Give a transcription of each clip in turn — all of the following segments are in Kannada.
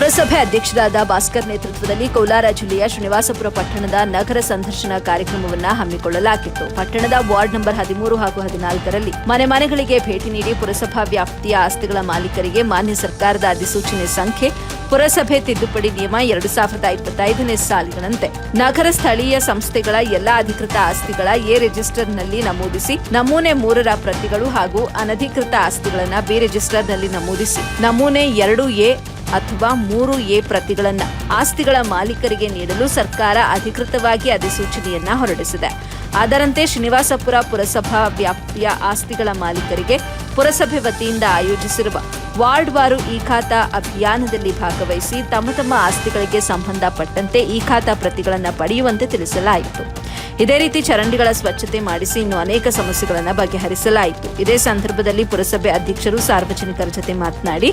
ಪುರಸಭೆ ಅಧ್ಯಕ್ಷರಾದ ಭಾಸ್ಕರ್ ನೇತೃತ್ವದಲ್ಲಿ ಕೋಲಾರ ಜಿಲ್ಲೆಯ ಶ್ರೀನಿವಾಸಪುರ ಪಟ್ಟಣದ ನಗರ ಸಂದರ್ಶನ ಕಾರ್ಯಕ್ರಮವನ್ನು ಹಮ್ಮಿಕೊಳ್ಳಲಾಗಿತ್ತು. ಪಟ್ಟಣದ ವಾರ್ಡ್ ನಂಬರ್ ಹದಿಮೂರು ಹಾಗೂ ಹದಿನಾಲ್ಕರಲ್ಲಿ ಮನೆ ಮನೆಗಳಿಗೆ ಭೇಟಿ ನೀಡಿ ಪುರಸಭಾ ವ್ಯಾಪ್ತಿಯ ಆಸ್ತಿಗಳ ಮಾಲೀಕರಿಗೆ ಮಾನ್ಯ ಸರ್ಕಾರದ ಅಧಿಸೂಚನೆ ಸಂಖ್ಯೆ, ಪುರಸಭೆ ತಿದ್ದುಪಡಿ ನಿಯಮ ಎರಡು ಸಾವಿರದ ಇಪ್ಪತ್ತೈದನೇ ಸಾಲಿನಂತೆ ನಗರ ಸ್ಥಳೀಯ ಸಂಸ್ಥೆಗಳ ಎಲ್ಲಾ ಅಧಿಕೃತ ಆಸ್ತಿಗಳ ಎ ರಿಜಿಸ್ಟರ್ನಲ್ಲಿ ನಮೂದಿಸಿ, ನಮೂನೆ ಮೂರರ ಪ್ರತಿಗಳು ಹಾಗೂ ಅನಧಿಕೃತ ಆಸ್ತಿಗಳನ್ನ ಬಿ ರಿಜಿಸ್ಟರ್ನಲ್ಲಿ ನಮೂದಿಸಿ, ನಮೂನೆ ಎರಡು ಎ ಅಥವಾ ಮೂರು ಎ ಪ್ರತಿಗಳನ್ನು ಆಸ್ತಿಗಳ ಮಾಲೀಕರಿಗೆ ನೀಡಲು ಸರ್ಕಾರ ಅಧಿಕೃತವಾಗಿ ಅಧಿಸೂಚನೆಯನ್ನ ಹೊರಡಿಸಿದೆ. ಅದರಂತೆ ಶ್ರೀನಿವಾಸಪುರ ಪುರಸಭಾ ವ್ಯಾಪ್ತಿಯ ಆಸ್ತಿಗಳ ಮಾಲೀಕರಿಗೆ ಪುರಸಭೆ ವತಿಯಿಂದ ಆಯೋಜಿಸಿರುವ ವಾರ್ಡ್ ವಾರು ಈ ಖಾತಾ ಅಭಿಯಾನದಲ್ಲಿ ಭಾಗವಹಿಸಿ ತಮ್ಮ ತಮ್ಮ ಆಸ್ತಿಗಳಿಗೆ ಸಂಬಂಧಪಟ್ಟಂತೆ ಈ ಖಾತಾ ಪ್ರತಿಗಳನ್ನು ಪಡೆಯುವಂತೆ ತಿಳಿಸಲಾಯಿತು. ಇದೇ ರೀತಿ ಚರಂಡಿಗಳ ಸ್ವಚ್ಛತೆ ಮಾಡಿಸಿ ಇನ್ನು ಅನೇಕ ಸಮಸ್ಯೆಗಳನ್ನು ಬಗೆಹರಿಸಲಾಯಿತು. ಇದೇ ಸಂದರ್ಭದಲ್ಲಿ ಪುರಸಭೆ ಅಧ್ಯಕ್ಷರು ಸಾರ್ವಜನಿಕರ ಜೊತೆ ಮಾತನಾಡಿ,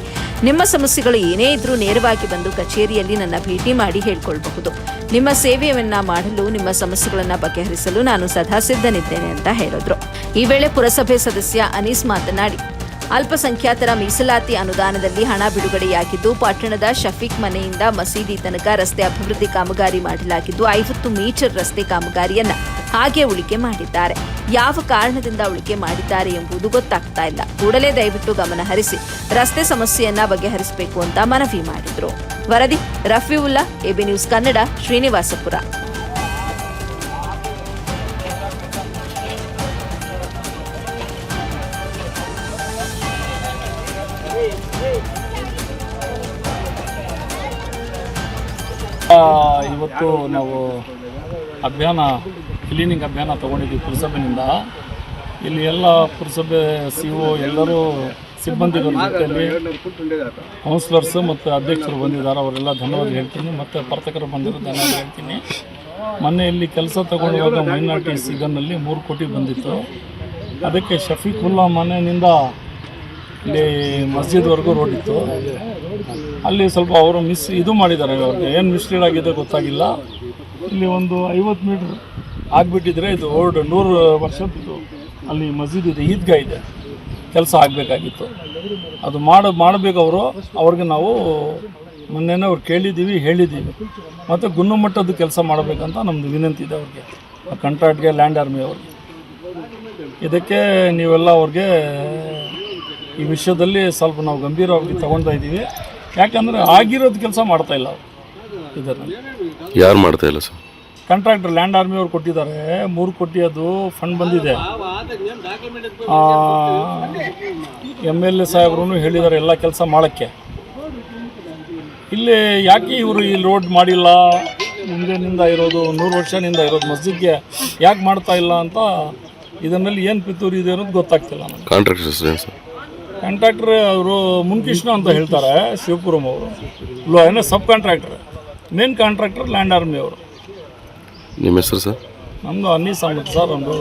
ನಿಮ್ಮ ಸಮಸ್ಯೆಗಳು ಏನೇ ಇದ್ರೂ ನೇರವಾಗಿ ಬಂದು ಕಚೇರಿಯಲ್ಲಿ ನನ್ನ ಭೇಟಿ ಮಾಡಿ ಹೇಳಿಕೊಳ್ಳಬಹುದು ನಿಮ್ಮ ಸೇವೆಯನ್ನ ಮಾಡಲು, ನಿಮ್ಮ ಸಮಸ್ಯೆಗಳನ್ನು ಬಗೆಹರಿಸಲು ನಾನು ಸದಾ ಸಿದ್ಧನಿದ್ದೇನೆ ಅಂತ ಹೇಳಿದ್ರು. ಈ ವೇಳೆ ಪುರಸಭೆ ಸದಸ್ಯ ಅನೀಸ್ ಮಾತನಾಡಿ ಅಲ್ಪಸಂಖ್ಯಾತರ ಮೀಸಲಾತಿ ಅನುದಾನದಲ್ಲಿ ಹಣ ಬಿಡುಗಡೆಯಾಗಿದ್ದು, ಪಟ್ಟಣದ ಶಫೀಕ್ ಮನೆಯಿಂದ ಮಸೀದಿ ತನಕ ರಸ್ತೆ ಅಭಿವೃದ್ಧಿ ಕಾಮಗಾರಿ ಮಾಡಲಾಗಿದ್ದು, ಐವತ್ತು ಮೀಟರ್ ರಸ್ತೆ ಕಾಮಗಾರಿಯನ್ನ ಹಾಗೆ ಉಳಿಕೆ ಮಾಡಿದ್ದಾರೆ. ಯಾವ ಕಾರಣದಿಂದ ಉಳಿಕೆ ಮಾಡಿದ್ದಾರೆ ಎಂಬುದು ಗೊತ್ತಾಗ್ತಾ ಇಲ್ಲ. ಕೂಡಲೇ ದಯವಿಟ್ಟು ಗಮನ ಹರಿಸಿ, ರಸ್ತೆ ಸಮಸ್ಯೆಯನ್ನ ಬಗೆಹರಿಸಬೇಕು ಅಂತ ಮನವಿ ಮಾಡಿದ್ರು. ವರದಿ ರಫಿವುಲ್ಲಾ, ಎಬಿ ನ್ಯೂಸ್ ಕನ್ನಡ, ಶ್ರೀನಿವಾಸಪುರ. ಇವತ್ತು ನಾವು ಅಭಿಯಾನ ಕ್ಲೀನಿಂಗ್ ಅಭಿಯಾನ ತಗೊಂಡಿದ್ವಿ ಪುರಸಭೆಯಿಂದ. ಇಲ್ಲಿ ಎಲ್ಲ ಪುರಸಭೆ ಸಿ ಒ ಎಲ್ಲರೂ ಸಿಬ್ಬಂದಿಗಳು ಜೊತೆಯಲ್ಲಿ ಕೌನ್ಸಿಲರ್ಸ್ ಮತ್ತು ಅಧ್ಯಕ್ಷರು ಬಂದಿದ್ದಾರೆ. ಅವರೆಲ್ಲ ಧನ್ಯವಾದ ಹೇಳ್ತೀನಿ. ಮತ್ತು ಪರ್ತಕರು ಬಂದಿರೋ ಧನ್ಯವಾದ ಹೇಳ್ತೀನಿ. ಮೊನ್ನೆ ಇಲ್ಲಿ ಕೆಲಸ ತಗೊಂಡಾಗ ಮೈನಾರಿಟಿ ಸಿಗನ್ನಲ್ಲಿ ಮೂರು ಕೋಟಿ ಬಂದಿತ್ತು. ಅದಕ್ಕೆ ಶಫೀಕ್ ಉಲ್ಲಾ ಮನೆಯಿಂದ ಇಲ್ಲಿ ಮಸ್ಜಿದ್ವರೆಗೂ ರೋಡ್ ಇತ್ತು. ಅಲ್ಲಿ ಸ್ವಲ್ಪ ಅವರು ಮಿಸ್ ಇದು ಮಾಡಿದ್ದಾರೆ ಅವ್ರಿಗೆ. ಏನು ಮಿಸ್ಲೀಡ್ ಆಗಿದೆ ಗೊತ್ತಾಗಿಲ್ಲ. ಇಲ್ಲಿ ಒಂದು ಐವತ್ತು ಮೀಟ್ರ್ ಆಗಿಬಿಟ್ಟಿದ್ರೆ ಇದು ಓಲ್ಡ್ ನೂರು ವರ್ಷದ್ದು ಅಲ್ಲಿ ಮಸೀದ್ ಇದೆ, ಈದ್ಗಾ ಇದೆ. ಕೆಲಸ ಆಗಬೇಕಾಗಿತ್ತು. ಅದು ಮಾಡ, ಮಾಡಬೇಕು ಅವರು. ಅವ್ರಿಗೆ ನಾವು ಮೊನ್ನೆನೇ ಅವ್ರು ಕೇಳಿದ್ದೀವಿ, ಹೇಳಿದ್ದೀವಿ. ಮತ್ತು ಗುಣಮಟ್ಟದ ಕೆಲಸ ಮಾಡಬೇಕಂತ ನಮ್ಮದು ವಿನಂತಿ ಇದೆ ಅವ್ರಿಗೆ. ಕಂಟ್ರಾಕ್ಟ್ಗೆ ಲ್ಯಾಂಡ್ ಆರ್ಮಿ ಅವ್ರಿಗೆ. ಇದಕ್ಕೆ ನೀವೆಲ್ಲ ಅವ್ರಿಗೆ ಈ ವಿಷಯದಲ್ಲಿ ಸ್ವಲ್ಪ ನಾವು ಗಂಭೀರವಾಗಿ ತಗೊಳ್ತಾ ಇದ್ದೀವಿ. ಯಾಕಂದರೆ ಆಗಿರೋದು ಕೆಲಸ ಮಾಡ್ತಾ ಇಲ್ಲ ಅವರು. ಯಾರು ಮಾಡ್ತಾ ಇಲ್ಲ ಸರ್? ಕಾಂಟ್ರಾಕ್ಟರ್ ಲ್ಯಾಂಡ್ ಆರ್ಮಿ ಅವ್ರು ಕೊಟ್ಟಿದ್ದಾರೆ. ಮೂರು ಕೋಟಿ ಅದು ಫಂಡ್ ಬಂದಿದೆ. ಎಂ ಎಲ್ ಎ ಸಾಹೇಬ್ರು ಹೇಳಿದ್ದಾರೆ ಎಲ್ಲ ಕೆಲಸ ಮಾಡೋಕ್ಕೆ. ಇಲ್ಲಿ ಯಾಕೆ ಇವರು ಈ ರೋಡ್ ಮಾಡಿಲ್ಲ? ಮುಂದಿನಿಂದ ಇರೋದು ನೂರು ವರ್ಷದಿಂದ ಇರೋದು ಮಸ್ಜಿದ್ಗೆ ಯಾಕೆ ಮಾಡ್ತಾ ಇಲ್ಲ ಅಂತ ಇದನ್ನಲ್ಲಿ ಏನು ಪಿತೂರಿ ಇದೆ ಅನ್ನೋದು ಗೊತ್ತಾಗ್ತಿಲ್ಲ ನನಗೆ ಕಾಂಟ್ರಾಕ್ಟರ್ ಸರ್? ಕಾಂಟ್ರಾಕ್ಟರ್ ಅವರು ಮುನ್ಕೃಷ್ಣ ಅಂತ ಹೇಳ್ತಾರೆ ಶಿವಪುರಂ ಅವರು. ಲೋ ಏನೋ sub contractor main contractor land army ಅವರು. ನಿಮ್ಮ ಹೆಸರು ಸರ್? ನಮ್ಮದು ಅನ್ನಿ ಸಾಮಂತ್ ಸರ್ ಒಂದು.